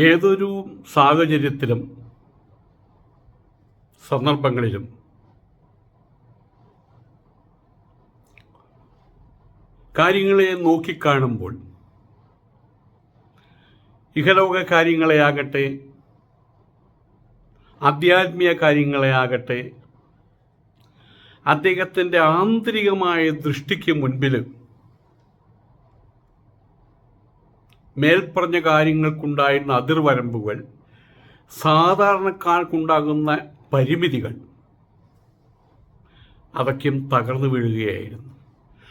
ഏതൊരു സാഹചര്യത്തിലും സന്ദർഭങ്ങളിലും കാര്യങ്ങളെ നോക്കിക്കാണുമ്പോൾ ഇഹലോക കാര്യങ്ങളെ ആകട്ടെ ആധ്യാത്മിക കാര്യങ്ങളെ ആകട്ടെ അദ്ദേഹത്തിന്റെ ആന്തരികമായ ദൃഷ്ടിക്ക് മുൻപിൽ മേൽപ്പറഞ്ഞ കാര്യങ്ങൾക്കുണ്ടായിരുന്ന അതിർവരമ്പുകൾ സാധാരണക്കാർക്കുണ്ടാകുന്ന പരിമിതികൾ അതൊക്കെയും തകർന്നു വീഴുകയായിരുന്നു.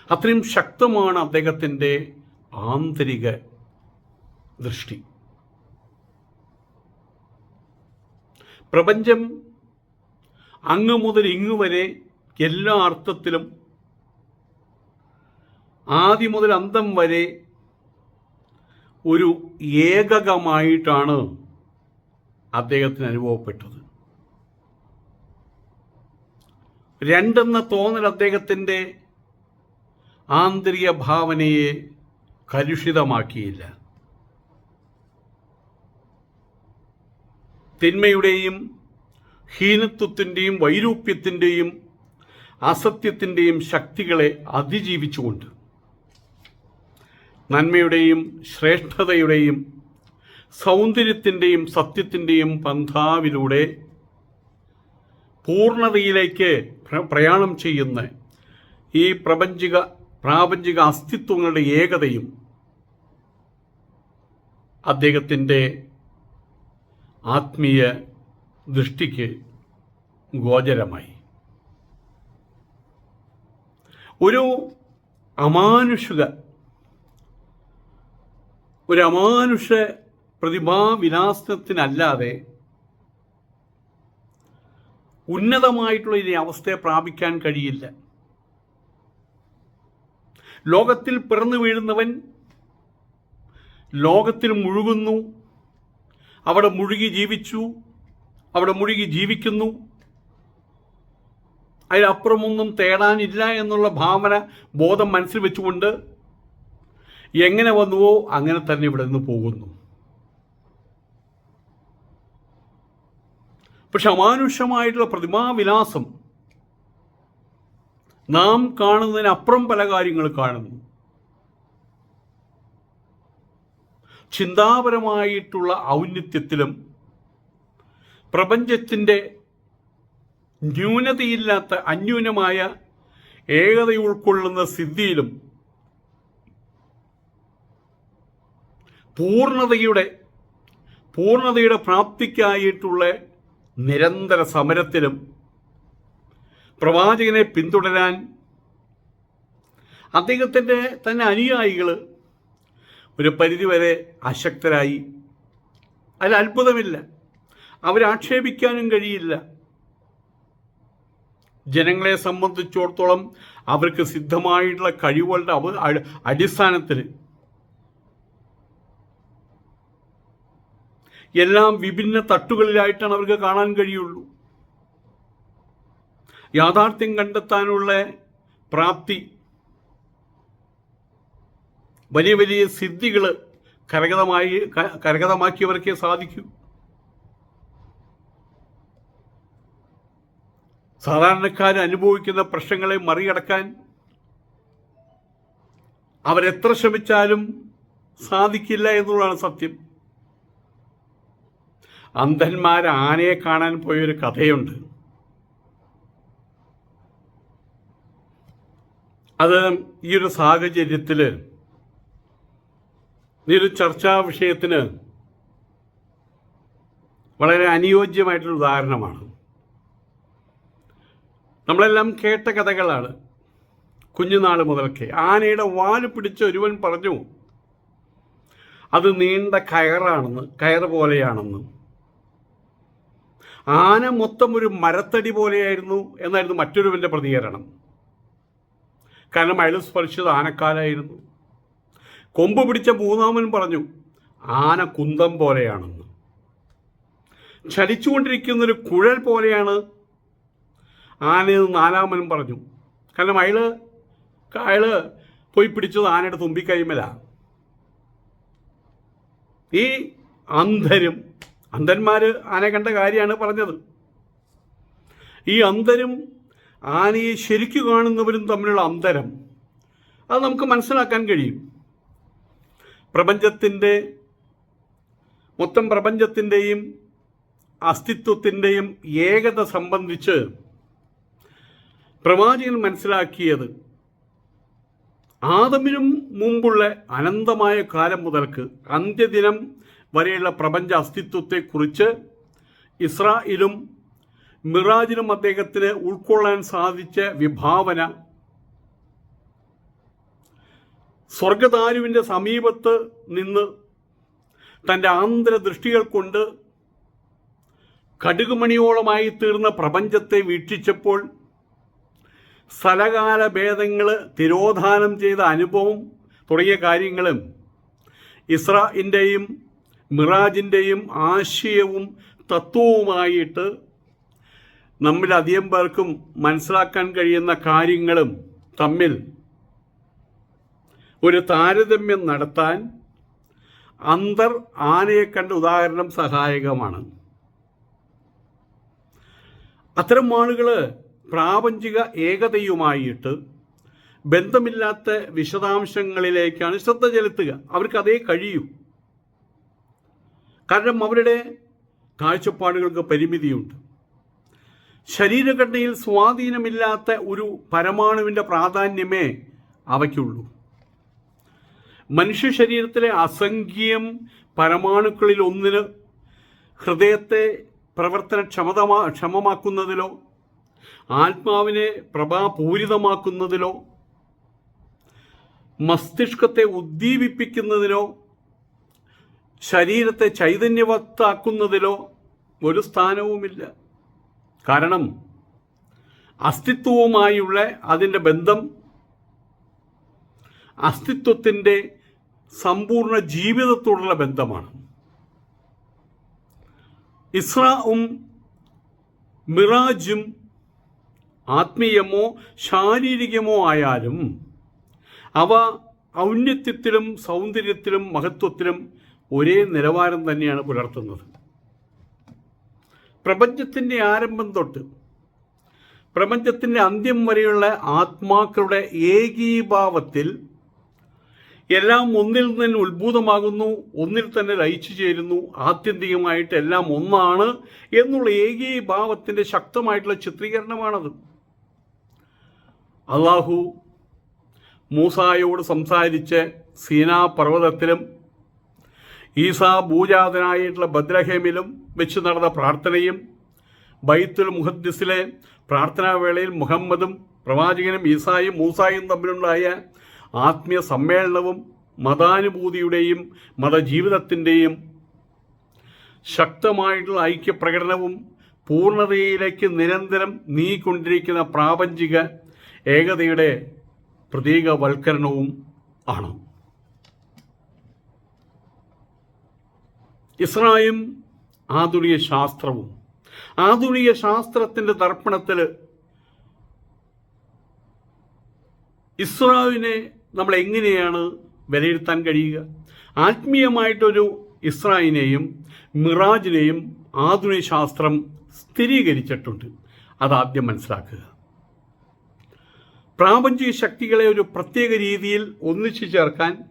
അത്രയും ശക്തമാണ് അദ്ദേഹത്തിന്റെ ആന്തരിക ദൃഷ്ടി. പ്രപഞ്ചം അങ്ങ് മുതൽ ഇങ്ങ് വരെ എല്ലാ അർത്ഥത്തിലും ആദ്യം മുതൽ അന്തം വരെ ഒരു ഏകകമായിട്ടാണ് അദ്ദേഹത്തിന് അനുഭവപ്പെട്ടത്. രണ്ടെന്ന തോന്നൽ അദ്ദേഹത്തിന്റെ ആന്തരിക ഭാവനയെ കലുഷിതമാക്കിയില്ല. തിന്മയുടെയും ഹീനത്വത്തിന്റെയും വൈരൂപ്യത്തിന്റെയും അസത്യത്തിന്റെയും ശക്തികളെ അതിജീവിച്ചുകൊണ്ട് നന്മയുടെയും ശ്രേഷ്ഠതയുടെയും സൗന്ദര്യത്തിന്റെയും സത്യത്തിന്റെയും പന്ഥാവിലൂടെ പൂർണതയിലേക്ക് പ്രയാണം ചെയ്യുന്ന ഈ പ്രപഞ്ചിക പ്രാപഞ്ചിക അസ്തിത്വങ്ങളുടെ ഏകതയും അദ്ദേഹത്തിന്റെ ആത്മീയ ദൃഷ്ടിക്ക് ഗോചരമായി. ഒരു അമാനുഷിക ഒരു അമാനുഷ പ്രതിഭാവിലാസത്തിനല്ലാതെ ഉന്നതമായിട്ടുള്ള ഇനി അവസ്ഥയെ പ്രാപിക്കാൻ കഴിയില്ല. ലോകത്തിൽ പിറന്നു വീഴുന്നവൻ ലോകത്തിൽ മുഴുകുന്നു അവിടെ മുഴുകി ജീവിച്ചു അവിടെ മുഴുകി ജീവിക്കുന്നു അതിലപ്പുറമൊന്നും തേടാനില്ല എന്നുള്ള ഭാവന ബോധം മനസ്സിൽ വെച്ചുകൊണ്ട് എങ്ങനെ വന്നുവോ അങ്ങനെ തന്നെ ഇവിടെ നിന്ന് പോകുന്നു. പക്ഷെ അമാനുഷമായിട്ടുള്ള പ്രതിമാവിലാസം നാം കാണുന്നതിനപ്പുറം പല കാര്യങ്ങൾ കാണുന്നു. ചിന്താപരമായിട്ടുള്ള ഔന്നിത്യത്തിലും പ്രപഞ്ചത്തിന്റെ ന്യൂനതയില്ലാത്ത അന്യൂനമായ ഏകത ഉൾക്കൊള്ളുന്ന സിദ്ധിയിലും പൂർണതയുടെ പൂർണതയുടെ പ്രാപ്തിക്കായിട്ടുള്ള നിരന്തര സമരത്തിലും പ്രവാചകനെ പിന്തുടരാൻ അദ്ദേഹത്തിന്റെ തന്നെ അനുയായികൾ ഒരു പരിധിവരെ അശക്തരായി. അതിൽ അത്ഭുതമില്ല. അവരാക്ഷേപിക്കാനും കഴിയില്ല. ജനങ്ങളെ സംബന്ധിച്ചിടത്തോളം അവർക്ക് സിദ്ധമായിട്ടുള്ള കഴിവുകളുടെ അടിസ്ഥാനത്തിൽ എല്ലാം വിഭിന്ന തട്ടുകളിലായിട്ടാണ് അവർക്ക് കാണാൻ കഴിയുള്ളൂ. യാഥാർത്ഥ്യം കണ്ടെത്താനുള്ള പ്രാപ്തി വലിയ വലിയ സിദ്ധികൾ കരഗതമായി കരകതമാക്കിയവർക്കേ സാധിക്കൂ. സാധാരണക്കാർ അനുഭവിക്കുന്ന പ്രശ്നങ്ങളെ മറികടക്കാൻ അവരെത്ര ശ്രമിച്ചാലും സാധിക്കില്ല എന്നുള്ളതാണ് സത്യം. അന്ധന്മാർ ആനയെ കാണാൻ പോയൊരു കഥയുണ്ട്. അത് ഈ ഒരു സാഹചര്യത്തിൽ ഈ ഒരു ചർച്ചാ വിഷയത്തിന് വളരെ അനുയോജ്യമായിട്ടൊരു ഉദാഹരണമാണ്. നമ്മളെല്ലാം കേട്ട കഥകളാണ് കുഞ്ഞുനാൾ മുതൽക്കേ. ആനയുടെ വാൽ പിടിച്ച് ഒരുവൻ പറഞ്ഞു അത് നീണ്ട കയറാണെന്ന് കയർ പോലെയാണെന്ന്. ആന മൊത്തം ഒരു മരത്തടി പോലെയായിരുന്നു എന്നായിരുന്നു മറ്റൊരുവന്റെ പ്രതികരണം. കാരണം അയാൾ സ്പർശിച്ചത് ആനക്കാലായിരുന്നു. കൊമ്പ് പിടിച്ച മൂന്നാമൻ പറഞ്ഞു ആന കുന്തം പോലെയാണെന്ന്. ചലിച്ചുകൊണ്ടിരിക്കുന്നൊരു കുഴൽ പോലെയാണ്. ആനയെന്ന് നാലാമൻ പറഞ്ഞു കാരണം അയാൾ അയാൾ പോയി പിടിച്ചത് ആനയുടെ തുമ്പിക്കൈമല. ഈ അന്ധരും അന്ധന്മാര് ആന കണ്ട കാര്യമാണ് പറഞ്ഞത്. ഈ അന്തരും ആനയെ ശരിക്കു കാണുന്നവരും തമ്മിലുള്ള അന്തരം അത് നമുക്ക് മനസ്സിലാക്കാൻ കഴിയും. പ്രപഞ്ചത്തിന്റെ മൊത്തം പ്രപഞ്ചത്തിന്റെയും അസ്തിത്വത്തിന്റെയും ഏകത സംബന്ധിച്ച് പ്രവാചകൻ മനസ്സിലാക്കിയത് ആദമിനും മുമ്പുള്ള അനന്തമായ കാലം മുതൽക്ക് അന്ത്യദിനം വരെയുള്ള പ്രപഞ്ച അസ്തിത്വത്തെക്കുറിച്ച് ഇസ്രായേലും മിറാജിനും അദ്ദേഹത്തിന് ഉൾക്കൊള്ളാൻ സാധിച്ച വിഭാവന. സ്വർഗതാരുവിന്റെ സമീപത്ത് നിന്ന് തന്റെ ആന്തരദൃഷ്ടികൾ കൊണ്ട് കടുകുമണിയോളമായി തീർന്ന പ്രപഞ്ചത്തെ വീക്ഷിച്ചപ്പോൾ സ്ഥലകാല ഭേദങ്ങൾ തിരോധാനം ചെയ്ത അനുഭവം തുടങ്ങിയ കാര്യങ്ങളും ഇസ്രായിന്റെയും മിറാജിന്റെയും ആശയവും തത്വവുമായിട്ട് നമ്മിൽ അധികം പേർക്കും മനസ്സിലാക്കാൻ കഴിയുന്ന കാര്യങ്ങളും തമ്മിൽ ഒരു താരതമ്യം നടത്താൻ അന്തർ ആനയെ കണ്ട ഉദാഹരണം സഹായകമാണ്. അത്തരം ആളുകൾ പ്രാപഞ്ചിക ഏകതയുമായിട്ട് ബന്ധമില്ലാത്ത വിശദാംശങ്ങളിലേക്കാണ് ശ്രദ്ധ ചെലുത്തുക. അവർക്ക് അതേ കഴിയൂ. കാരണം അവരുടെ കാഴ്ചപ്പാടുകൾക്ക് പരിമിതിയുണ്ട്. ശരീരഘടനയിൽ സ്വാധീനമില്ലാത്ത ഒരു പരമാണുവിന്റെ പ്രാധാന്യമേ അവയ്ക്കുള്ളൂ. മനുഷ്യ ശരീരത്തിലെ അസംഖ്യം പരമാണുക്കളിൽ ഒന്നിന് ഹൃദയത്തെ പ്രവർത്തന ക്ഷമതമാ ക്ഷമമാക്കുന്നതിലോ ആത്മാവിനെ പ്രഭാപൂരിതമാക്കുന്നതിലോ മസ്തിഷ്കത്തെ ഉദ്ദീപിപ്പിക്കുന്നതിനോ ശരീരത്തെ ചൈതന്യവത്താക്കുന്നതിലോ ഒരു സ്ഥാനവുമില്ല. കാരണം അസ്തിത്വവുമായുള്ള അതിന്റെ ബന്ധം അസ്തിത്വത്തിന്റെ സമ്പൂർണ ജീവിതത്തോടുള്ള ബന്ധമാണ്. ഇസ്രാവും മിറാജും ആത്മീയമോ ശാരീരികമോ ആയാലും അവ ഔന്നത്യത്തിലും സൗന്ദര്യത്തിലും മഹത്വത്തിലും ഒരേ നിലവാരം തന്നെയാണ് പുലർത്തുന്നത്. പ്രപഞ്ചത്തിന്റെ ആരംഭം തൊട്ട് പ്രപഞ്ചത്തിന്റെ അന്ത്യം വരെയുള്ള ആത്മാക്കളുടെ ഏകീഭാവത്തിൽ എല്ലാം ഒന്നിൽ നിന്ന് ഉത്ഭൂതമാകുന്നു ഒന്നിൽ തന്നെ ലയിച്ചു ചേരുന്നു ആത്യന്തികമായിട്ട് എല്ലാം ഒന്നാണ് എന്നുള്ള ഏകീഭാവത്തിന്റെ ശക്തമായിട്ടുള്ള ചിത്രീകരണമാണത്. അള്ളാഹു മൂസായോട് സംസാരിച്ച് സീനാ പർവതത്തിലും ഈസാ ഭൂജാതനായിട്ടുള്ള ബദ്രഹേമിലും വെച്ച് നടന്ന പ്രാർത്ഥനയും ബൈത്തുൽ മുഹദ്ദിസിലെ പ്രാർത്ഥനാവേളയിൽ മുഹമ്മദും പ്രവാചകനും ഈസായും മൂസായും തമ്മിലുണ്ടായ ആത്മീയ സമ്മേളനവും മതാനുഭൂതിയുടെയും മതജീവിതത്തിന്റെയും ശക്തമായിട്ടുള്ള ഐക്യപ്രകടനവും പൂർണതയിലേക്ക് നിരന്തരം നീക്കൊണ്ടിരിക്കുന്ന പ്രാപഞ്ചിക ഏകതയുടെ പ്രതീകവൽക്കരണവും ആണ്. ഇസ്രായും ആധുനിക ശാസ്ത്രവും ആധുനിക ശാസ്ത്രത്തിന്റെ ദർപ്പണത്തിൽ ഇസ്രാവിനെ നമ്മൾ എങ്ങനെയാണ് വിലയിരുത്താൻ കഴിയുക? ആത്മീയമായിട്ടൊരു ഇസ്രായിനെയും മിറാജിനെയും ആധുനിക ശാസ്ത്രം സ്ഥിരീകരിച്ചിട്ടുണ്ട്. അതാദ്യം മനസ്സിലാക്കുക. പ്രാപഞ്ചിക ശക്തികളെ ഒരു പ്രത്യേക രീതിയിൽ ഒന്നിച്ചു ചേർക്കാൻ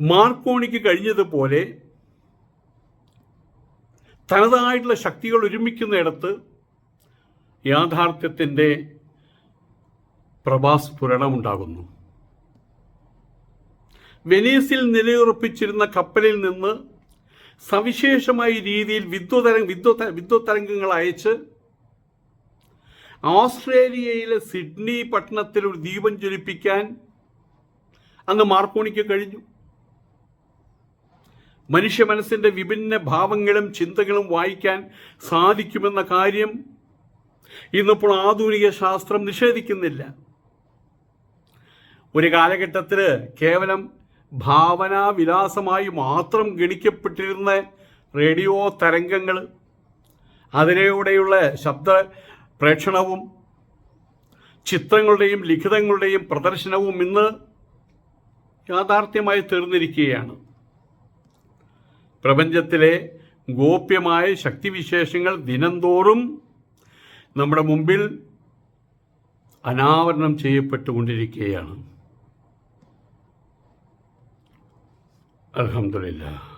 മാർക്കോണിക്ക് കഴിഞ്ഞതുപോലെ തനതായിട്ടുള്ള ശക്തികൾ ഒരുമിക്കുന്നിടത്ത് യാഥാർത്ഥ്യത്തിന്റെ പ്രഭാസ് പുരണമുണ്ടാകുന്നു വെനീസിൽ നിലയുറപ്പിച്ചിരുന്ന കപ്പലിൽ നിന്ന് സവിശേഷമായ രീതിയിൽ വിദ്വതരംഗ വിദ്വ വിദ്വതരംഗങ്ങൾ അയച്ച് ഓസ്ട്രേലിയയിലെ സിഡ്നി പട്ടണത്തിൽ ഒരു ദീപം ജ്വലിപ്പിക്കാൻ അന്ന് മാർക്കോണിക്ക് കഴിഞ്ഞു. മനുഷ്യ മനസ്സിന്റെ വിഭിന്ന ഭാവങ്ങളും ചിന്തകളും വായിക്കാൻ സാധിക്കുമെന്ന കാര്യം ഇന്നിപ്പോൾ ആധുനിക ശാസ്ത്രം നിഷേധിക്കുന്നില്ല. ഒരു കാലഘട്ടത്തിൽ കേവലം ഭാവനാവിലാസമായി മാത്രം ഗണിക്കപ്പെട്ടിരുന്ന റേഡിയോ തരംഗങ്ങൾ അതിലൂടെയുള്ള ശബ്ദ പ്രേക്ഷണവും ചിത്രങ്ങളുടെയും ലിഖിതങ്ങളുടെയും പ്രദർശനവും ഇന്ന് യാഥാർത്ഥ്യമായി തീർന്നിരിക്കുകയാണ്. പ്രപഞ്ചത്തിലെ ഗോപ്യമായ ശക്തിവിശേഷങ്ങൾ ദിനംതോറും നമ്മുടെ മുമ്പിൽ അനാവരണം ചെയ്യപ്പെട്ടുകൊണ്ടിരിക്കുകയാണ്. അലഹമില്ല